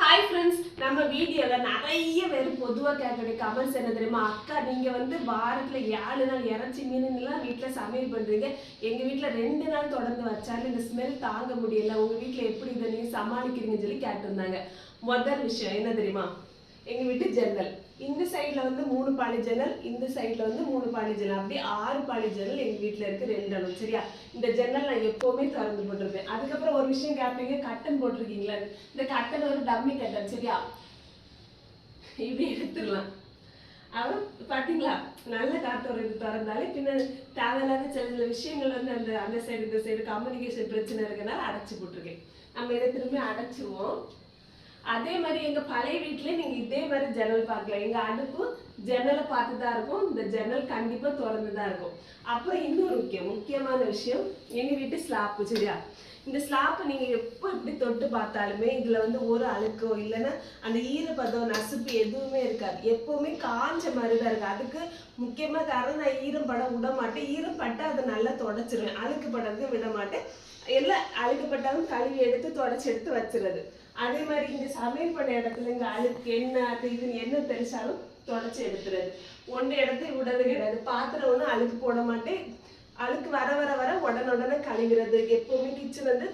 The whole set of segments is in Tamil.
ஹாய் ஃப்ரெண்ட்ஸ் நம்ம வீடியோவில் நிறைய பேர் பொதுவாக கேட்கக்கூடிய கமெண்ட்ஸ் என்ன தெரியுமா? அக்கா நீங்கள் வந்து வாரத்தில் ஏழு நாள் இறச்சி மீனுலாம் வீட்டில் சமையல் பண்ணுறீங்க எங்கள் வீட்டில் ரெண்டு நாள் தொடர்ந்து வச்சாலும் இந்த ஸ்மெல் தாங்க முடியல. உங்கள் வீட்டில் எப்படி இதை நீங்கள் சமாளிக்கிறீங்கன்னு சொல்லி கேட்டிருந்தாங்க. முதல் விஷயம் என்ன தெரியுமா? எங்கள் வீட்டு ஜன்னல் இந்த சைடில் வந்து மூணு பாலி ஜன்னல் இந்த சைடில் வந்து மூணு பாலி ஜன்னல் அப்படி ஆறு பாலி ஜன்னல் எங்கள் வீட்டில் இருக்குது ரெண்டு அளவு. சரியா? இந்த ஜன்னல் நான் எப்போவுமே திறந்து போட்டிருப்பேன். விஷயம் கேட்பீங்க கட்டன் போட்டிருக்கீங்களா. இந்த கட்டன் ஒரு டம்மி கட்டன் சரியா? இப்படி எடுத்துடலாம். அவன் பார்த்தீங்களா நல்ல காற்று ஒரு இது திறந்தாலே பின்ன தேவையில்லாத சில சில விஷயங்கள் வந்து அந்த அந்த சைடு இந்த சைடு கம்யூனிகேஷன் பிரச்சனை இருக்கனால அடைச்சு போட்டிருக்கேன். நம்ம இதை திரும்பி அடைச்சிருவோம். அதே மாதிரி எங்க பழைய வீட்ல நீங்க இதே மாதிரி ஜன்னல் பார்க்கலாம். எங்க அடுப்பு ஜன்னலை பார்த்து தான் இருக்கும். இந்த ஜன்னல் கண்டிப்பா திறந்து தான் இருக்கும். அப்புறம் இன்னொரு முக்கியம் முக்கியமான விஷயம் எங்க வீட்டு ஸ்லாப்பு சரியா? இந்த ஸ்லாப்பை நீங்க எப்போ இப்படி தொட்டு பார்த்தாலுமே இதுல வந்து ஒரு அழுக்கோ இல்லைன்னா அந்த ஈரப்பதம் நசுப்பு எதுவுமே இருக்காது. எப்பவுமே காஞ்ச மாதிரி தான் இருக்கு அதுக்கு முக்கியமா காரணம் நான் ஈரம் பட விட மாட்டேன். ஈரம் பட்டா அதை நல்லா தொடச்சிருவேன். அழுக்கு படுறதுக்கு விட மாட்டேன். எல்லாம் அழுக்குப்பட்டாலும் கழுவி எடுத்து தொடச்சி எடுத்து வச்சிருது அதே மாதிரி இந்த சமையல் பண்ண இடத்துல இங்கே அழுக்கு என்ன அது இதுன்னு என்ன தெரிச்சாலும் தொடச்சி எடுத்துறது. ஒன்று இடத்தையும் விடது கிடையாது. பாத்திரம் ஒன்றும் அழுக்கு போட மாட்டேன். அழுக்கு வர வர வர உடனே உடனே கழுவிறது எப்பவுமே கிச்சன் வந்து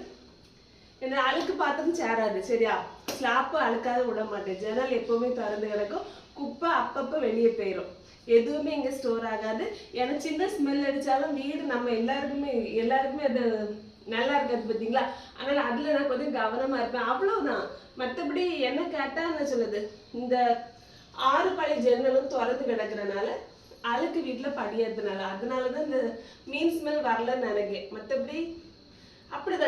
என்ன அழுக்கு பார்த்தும் சேராது. சரியா? ஸ்லாப்பு அழுக்காத விட மாட்டேன். ஜன்னல் எப்பவுமே திறந்து கிடக்கும். குப்பை அப்பப்போ வெளியே போயிடும் எதுவுமே இங்க ஸ்டோர் ஆகாது. ஏன்னா சின்ன ஸ்மெல் அடிச்சாலும் வீடு நம்ம எல்லாருக்குமே எல்லாருக்குமே அது நல்லா இருக்காது பார்த்தீங்களா? அதனால அதுல நான் கொஞ்சம் கவனமா இருப்பேன். அவ்வளவுதான். மத்தபடி என்ன கேட்டா என்ன சொல்லுது. இந்த ஆறு பழைய ஜன்னலும் திறந்து கிடக்கிறனால அழுக்கு வீட்டுல படியறதுனால. அதனாலதான் இந்த மீன் ஸ்மெல் வரலன்னு நினைக்கிறேன் மத்தபடி அப்படிதான்.